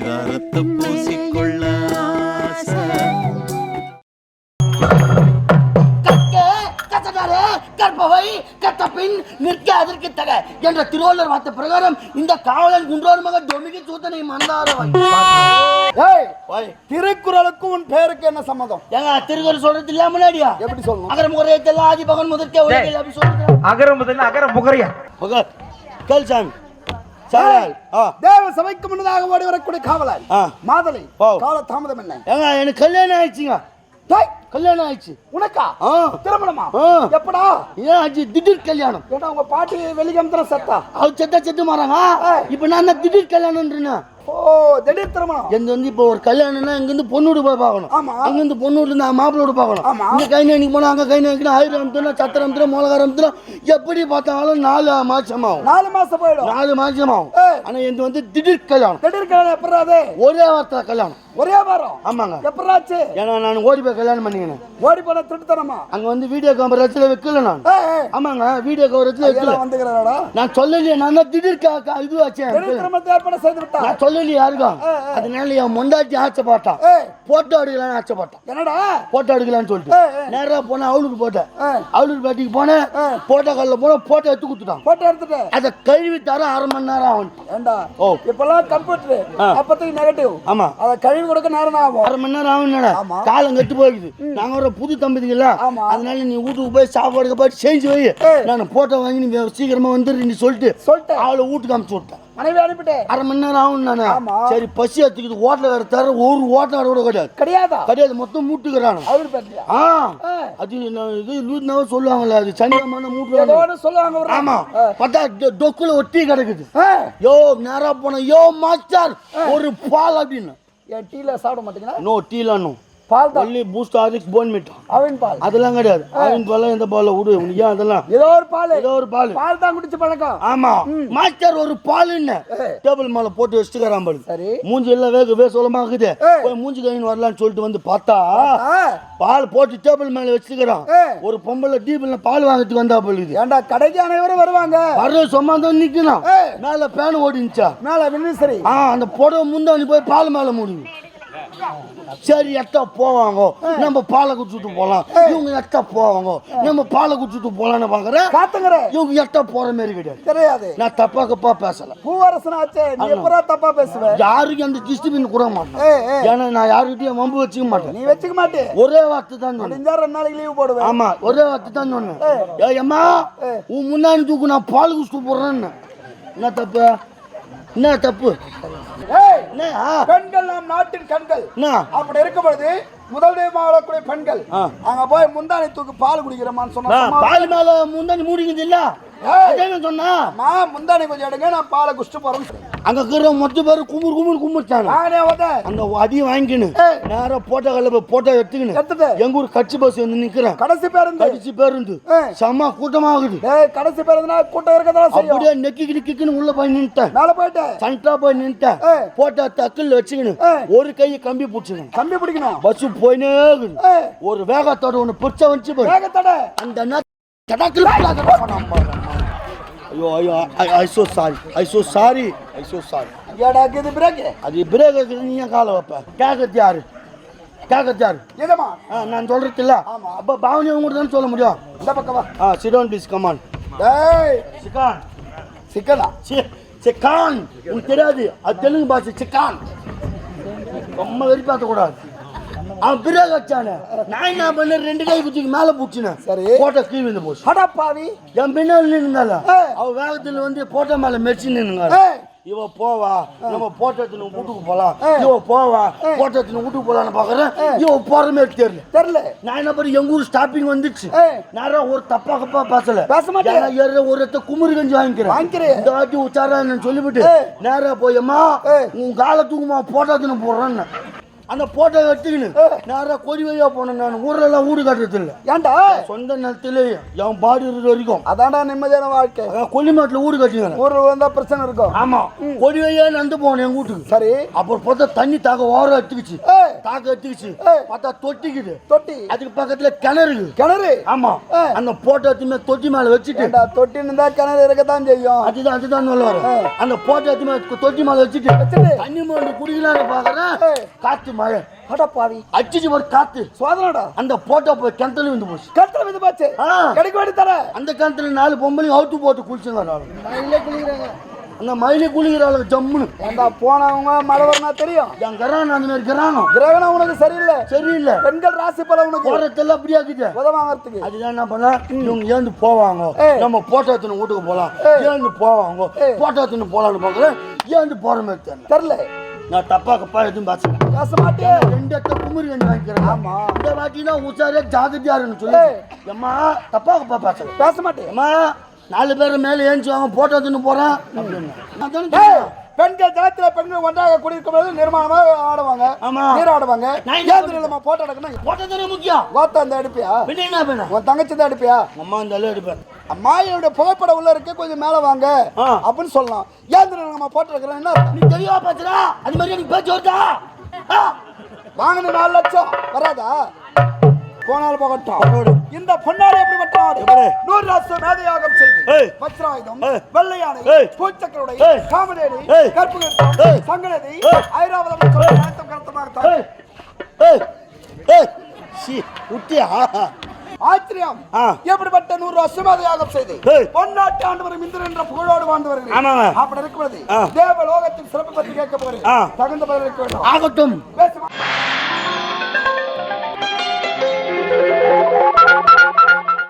பரிதாரத்தை பூசிக்கொள்ள கற்பவை கத்த பின் நிற்க அதற்கு தக என்ற திருவள்ளுவர் வார்த்தை பிரகாரம் இந்த காவலன் குன்றோர் மகன் டொமிகி சூத்தனை மந்தாரவன். ஏய் திருக்குறளுக்கும் உன் பேருக்கு என்ன சம்மதம்? ஏங்க திருக்குறள் சொல்றது இல்லையா முன்னாடியா? எப்படி சொல்லணும்? அகர முறையை தெல்லாம் ஆதி பகன் முதற்கே உலகில் அப்படி சொல்றது அகர முதல்ல அகர புகரையா பகத் கேள் சாமி. சாயால் ஆ. தேவ சபைக்கு முன்னதாக ஓடி வரக்கூடிய காவலர். மாதலை. கால தாமதம் என்ன? எனக்கு கல்யாணம் ஆயிடுச்சுங்க. கல்யாணம் ஆயிடுச்சு. உனக்கா? திருமணமா. எப்படா? ஏன் ஆச்சு? திடீர் கல்யாணம். ஏடா உங்க பாட்டி வெளிகம்புற சத்தா? அவர் செத்த செத்து மாறாங்க. இப்ப நான் திடீர் கல்யாணம்ன்றேன்? ஓ திடீர் திருமணம். எங்க வந்து இப்போ ஒரு கல்யாணம்னா இங்க இருந்து பொண்ணு போய் பார்க்கணும். ஆமா. அங்க இருந்து பொண்ணு வீடு நான் மாப்பிள்ளை வீடு பார்க்கணும். ஆமா. இங்க கை நடிக்கு போனா அங்க கை ஆயிரம் அமுத்தணும் சத்திரம் அமுத்தணும் மிளகாரம் அமுத்தணும் எப்படி பார்த்தாலும் நாலு மாசம் ஆகும் நாலு மாசம் போயிடும். நாலு மாசம் ஆகும். ஆனா இது வந்து திடீர் கல்யாணம். திடீர் கல்யாணம் எப்படா ஒரே வார்த்தை கல்யாணம். ஒரே வாரம். ஆமாங்க. எப்படாச்சு ஏன்னா நான் ஓடி போய் கல்யாணம் பண்ணிக்கினேன் ஓடி போன திருட்டுத்தனமா? அங்க வந்து வீடியோ கேமரா வச்சுல வைக்கல நான். ஆமாங்க வீடியோ கேமரா வச்சுல வைக்கல. வந்துக்கிறாடா நான் சொல்லலையே நான் தான் திடீர் இது விட்டா? நான் சொல்லலையே யாருக்கும். அதனால என் முண்டாட்டி ஆச்சப்பாட்டான் போட்டோ எடுக்கலாம்னு ஆச்சப்பாட்டான் என்னடா? போட்டோ எடுக்கலாம்னு சொல்லிட்டு. நேரா போனேன் அவளுக்கு போட்டேன் அவளுக்கு பேட்டிக்கு போனேன். போட்டோ காலில் போனேன் போட்டோ எடுத்து கொடுத்துட்டான். போட்டோ எடுத்துட்டு. அதை கழுவி தர அரை மணி நேரம் ஆகும். ஏண்டா? ஓ. இப்பெல்லாம் கம்ப்யூட்டர். அப்பத்துக்கு நெகட்டிவ் ஆமா. அதை கழுவி கொடுக்க நேரம் ஆகும். அரை மணி நேரம் ஆகும் ஆமா. காலம் கெட்டு போயிடுது. நாங்க ஒரு புது தம்பதிகளா. அதனால நீ வீட்டுக்கு போய் சாப்பாடு போய் செஞ்சு வை. நான் போட்டோ வாங்கி நீ சீக்கிரமா வந்துடு நீ சொல்லிட்டு சொல்லிட்டேன். அவளை வீட்டுக்கு அனுப்பிச்சு விட்டேன். மனைவி அனுப்பிட்டேன் அரை மணி நேரம் ஆகும் நானு. சரி பசி எடுத்துக்கிட்டு ஹோட்டல வேற தர ஒரு ஹோட்டல் கூட கிடையாது. கிடையாதா? கிடையாது மொத்தம் மூட்டுக்கிறானு ஆ. அது இது லூத்னாவே சொல்லுவாங்கல்ல அது சனியமான ஒண்ணு சொல்லுவாங்க ஆமா. பார்த்தா டொக்குல ஒட்டி கிடக்குது. யோ நேரா போன. யோ மாஸ்டர் ஒரு பால் அப்படின்னு. ஏன் டீல சாப்பிட மாட்டீங்களா? நோ டீலாம் நோ பால் தான். Only Boost Horlicks bone meat அவன் பால். அதெல்லாம் கிடையாது. அவன் பால் எந்த பால் விடு. உனக்கு ஏன் அதெல்லாம்? ஏதோ ஒரு பால். ஏதோ ஒரு பால். பால் தான் குடிச்சு பழக்கம். ஆமா. மாஸ்டர் ஒரு பால் என்ன. டேபிள் மேல போட்டு வச்சுக்கிறான் பாரு. சரி. மூஞ்சி எல்லாம் வேக வே சொல்லமா இருக்குது. ஏய். போய் மூஞ்சி கழின்னு வரலான்னு சொல்லிட்டு வந்து பார்த்தா. பால் போட்டு டேபிள் மேல வச்சுக்கிறான். ஒரு பொம்பளை டீபிள்ல பால் வாங்கிட்டு வந்தா போலுது ஏண்டா கடைக்கு அனைவரும் வருவாங்க? வர சும்மா தான் நிக்கணும். மேல பேன் ஓடிச்சா மேல ஆ அந்த புடவை முந்தாணி போய் பால் மேல முடியும் சரி எட்டா போவாங்க. நம்ம பாலை குடிச்சிட்டு போலாம். இவங்க எட்டா போவாங்க. நம்ம பாலை குடிச்சிட்டு போலாம்னு பாக்குறேன் காத்துங்கிற. இவங்க எட்டா போற மாதிரி கிடையாது. தெரியாது நான் தப்பா கப்பா பேசல. பூவரசனாச்சே நீ எப்பரா தப்பா பேசுவ? யாருக்கும் அந்த டிஸ்டிபின் கூட மாட்டேன். ஏன்னா நான் யாருக்கிட்டையும் வம்பு வச்சுக்க மாட்டேன். நீ வச்சுக்க மாட்டே. ஒரே வார்த்தை தான் சொன்னேன். ரெண்டு நாளைக்கு லீவ் போடுவேன். ஆமா ஒரே வார்த்தை தான் சொன்னேன். ஏய். அம்மா உன் முன்னாடி தூக்கு நான் பால் குடிச்சிட்டு போடுறேன்னு. என்ன தப்பு? என்ன தப்பு? பெண்கள் நம் நாட்டின் கண்கள். அப்படி இருக்கும் பொழுது முதல் தெய்வம் வாழக்கூடிய பெண்கள். அங்க போய் முந்தானை தூக்கு பால் குடிக்கிறமான்னு சொன்னா பால் மேல முந்தாணி மூடிக்குது இல்ல? சொன்னா முந்தானை கொஞ்சம் எடுங்க நான் பாலை குடிச்சிட்டு போறேன் அங்க இருக்கிற மொத்த பேரு குமுறுச்சாங்க நானே வந்து அந்த அதையும் வாங்கிக்கின்னு ஏய். நேரா போட்டோ கல்ல போய் போட்டோ எடுத்துக்கின்னு எடுத்துட்டு. எங்க ஊர் கட்சி பஸ் வந்து நிக்கிறேன். கடைசி பேருந்து கடிச்சு பேருந்து. செம்ம கூட்டமாகுது ஏய் கடைசி பேருந்துனா கூட்டம் இருக்கதான் அப்படியே நெக்கிக்கிட்டு கிக்குன்னு உள்ள போய் நின்ட்டேன் மேல போயிட்டு. சண்டா போய் நின்ட்டேன். போட்டோ தக்கல் வச்சுக்கின்னு ஏய். ஒரு கையை கம்பி பிடிச்சிக்கணும் கம்பி பிடிக்கணும். பஸ் போயினே ஒரு வேகத்தோட ஒன்று பிடிச்ச வந்துச்சு அந்த ஐயோ ஐயோ I so sorry I so sorry I so sorry ஏடா இது பிரேக் அது பிரேக் நீ ஏன் காலை வைப்ப? கேட்கறது யாரு? கேட்கறது யாரு? இதமா ஆ நான் சொல்றது இல்ல. ஆமா. அப்ப பாவனி அவங்க தான் சொல்ல முடியும்? இந்த பக்கம் வா. ஆ சிடோன் ப்ளீஸ் கமான் டேய்! சிக்கான். சிக்கனா சி சிக்கான். உனக்கு தெரியாது. அது தெலுங்கு பாஷை சிக்கான். ரொம்ப வெறிப்பாத்த கூடாது அவன் பிரேக் வச்சானே. நான் என்ன பண்ண ரெண்டு கை குச்சிக்கு மேல பூச்சினேன். சரி. போட்டோ கீழ் விழுந்து போச்சு. அடா பாவி. என் பின்னால் நின்னுந்தால ஏய். அவ வேகத்துல வந்து போட்டோ மேல மெரிச்சு நின்னுங்க இவ போவா. நம்ம போட்டோ எடுத்துன்னு வீட்டுக்கு போலாம். இவ போவா. போட்டோ எடுத்துன்னு வீட்டுக்கு போலான்னு பாக்குறேன். இவ போற மாதிரி தெரியல. தெரியல. நான் என்ன பண்ணி எங்க ஊர் ஸ்டாப்பிங் வந்துச்சு. நேரம் ஒரு தப்பா கப்பா பேசல. பேச மாட்டேன். ஏற ஒரு இடத்த குமுறு கஞ்சி வாங்கிக்கிறேன். வாங்கிக்கிறேன். இந்த வாட்டி உச்சாரா சொல்லிவிட்டு. நேரா போயம்மா. உன் கால தூக்குமா போட்டோ எடுத்துன்னு போடுறேன்னு. அந்த போட்டோ எடுத்துக்கின்னு நேரா கொடி வையா போனேன் நான் ஊர்ல எல்லாம் வீடு கட்டுறது இல்ல ஏன்டா? சொந்த நிலத்திலே என் பாடி இருக்கிற வரைக்கும். அதான்டா நிம்மதியான வாழ்க்கை. அதான் கொல்லிமாட்டில் வீடு கட்டிக்கிறேன் ஊர்ல வந்தா பிரச்சனை இருக்கும். ஆமா. கொடி வையா நந்து போனேன் என் வீட்டுக்கு. சரி. அப்புறம் பார்த்தா தண்ணி தாக்க ஓரம் எடுத்துக்கிச்சு. தாக்க எடுத்துக்கிச்சு. பார்த்தா தொட்டிக்குது. தொட்டி. அதுக்கு பக்கத்துல கிணறு. கிணறு? ஆமா. ஏய். அந்த போட்டோ எடுத்துமே தொட்டி மேல வச்சுட்டு. தொட்டின்னு இருந்தா கிணறு இருக்கத்தான் செய்யும். அதுதான் அதுதான் சொல்ல வரேன் அந்த போட்டோ எடுத்துமே தொட்டி மேல வச்சுட்டு. தண்ணி மோண்டு குடிக்கலான்னு பாக்குறேன் ஏய். மழை. அட பாவி. அடிச்சு ஒரு காத்து. சோதனடா அந்த போட்டோ போய் கிணத்துல வந்து போச்சு. கட்டளை வந்து பாச்சு. கிடைக்க வேண்டி தர. அந்த கிணத்துல நாலு பொம்பளையும் அவுத்து போட்டு குளிச்சுங்க அந்த மயிலே குளிக்கிறாள் ஜம்முன்னு ஏன்டா போனவங்க மழை வரனா தெரியும். என் கிரானம் அந்த மாதிரி கிரானம் கிரகணம் உனக்கு சரியில்லை. சரியில்லை. பெண்கள் ராசி பலம் உனக்கு. போறதெல்லாம் அப்படியே இருக்குது உதவாங்கிறதுக்கு அதுதான் என்ன பண்ண? இவங்க ஏந்து போவாங்க. நம்ம போட்டோ எடுத்துன்னு வீட்டுக்கு ஏய். ஏந்து போவாங்க. போட்டோ எடுத்துன்னு போலாம்னு பாக்குறேன் ஏந்து போற மாதிரி தெரியல. நான் தப்பா கப்பா எதுவும் பேசல. பேச மாட்டே ரெண்டு இடத்த குமுறி கண்டு வாங்கிக்கிறேன் ஆமா. இந்த வாட்டினா உச்சாரே ஜாகிரதையா இருக்குன்னு சொல்லி. அம்மா தப்பா கப்பா பேசல. பேச மாட்டே அம்மா நாலு பேர் மேல ஏஞ்சி வாங்க போட்டோ எடுத்துன்னு போறேன். அப்படின்னு. பெண்கள் ஜலத்துல பெண்கள் ஒன்றாக குடியிருக்கும் பொழுது நிர்மாணமாக ஆடுவாங்க ஆமா. நீராடுவாங்க. ஏன் நம்ம போட்டோ எடுக்கணும்? போட்டோ முக்கியம்? கோத்தா அந்த அடிப்பியா பின்ன என்ன பண்ண? உன் தங்கச்சி தான் அடிப்பியா அம்மா இந்த அளவு எடுப்பேன் அம்மா என்னுடைய புகைப்படம் உள்ள இருக்கு கொஞ்சம் மேல வாங்க. அப்படின்னு சொல்லலாம். ஏன் நம்ம போட்டோ எடுக்கிறோம்? என்ன? நீ தெளிவா பேசுறா அது மாதிரி எனக்கு பேச்சு வருதா? வாங்கின நாலு லட்சம். வராதா? போனால் போகட்டும் இந்த பொன்னாடு எப்படி எப்படி? நூறு ராசம் மேதையாகம் செய்து. வஜ்ராயுதம். வெள்ளையானை. பூச்சக்கருடை. கற்புகத்தம் ஏய். சங்கநதி. ஐராவதம் சி விட்டியா ஆச்சரியம். எப்படிப்பட்ட நூறு வருஷமாக யாகம் செய்து. பொன்னாட்டு ஆண்டவர் இந்திரன் என்ற புகழோடு வாழ்ந்து வருகிறேன். அப்படி இருக்கிறது. தேவ லோகத்தின் சிறப்பு பற்றி கேட்க போகிறேன் ஆ. தகுந்த பதில் இருக்க வேண்டும் ஆகட்டும் பேசுமா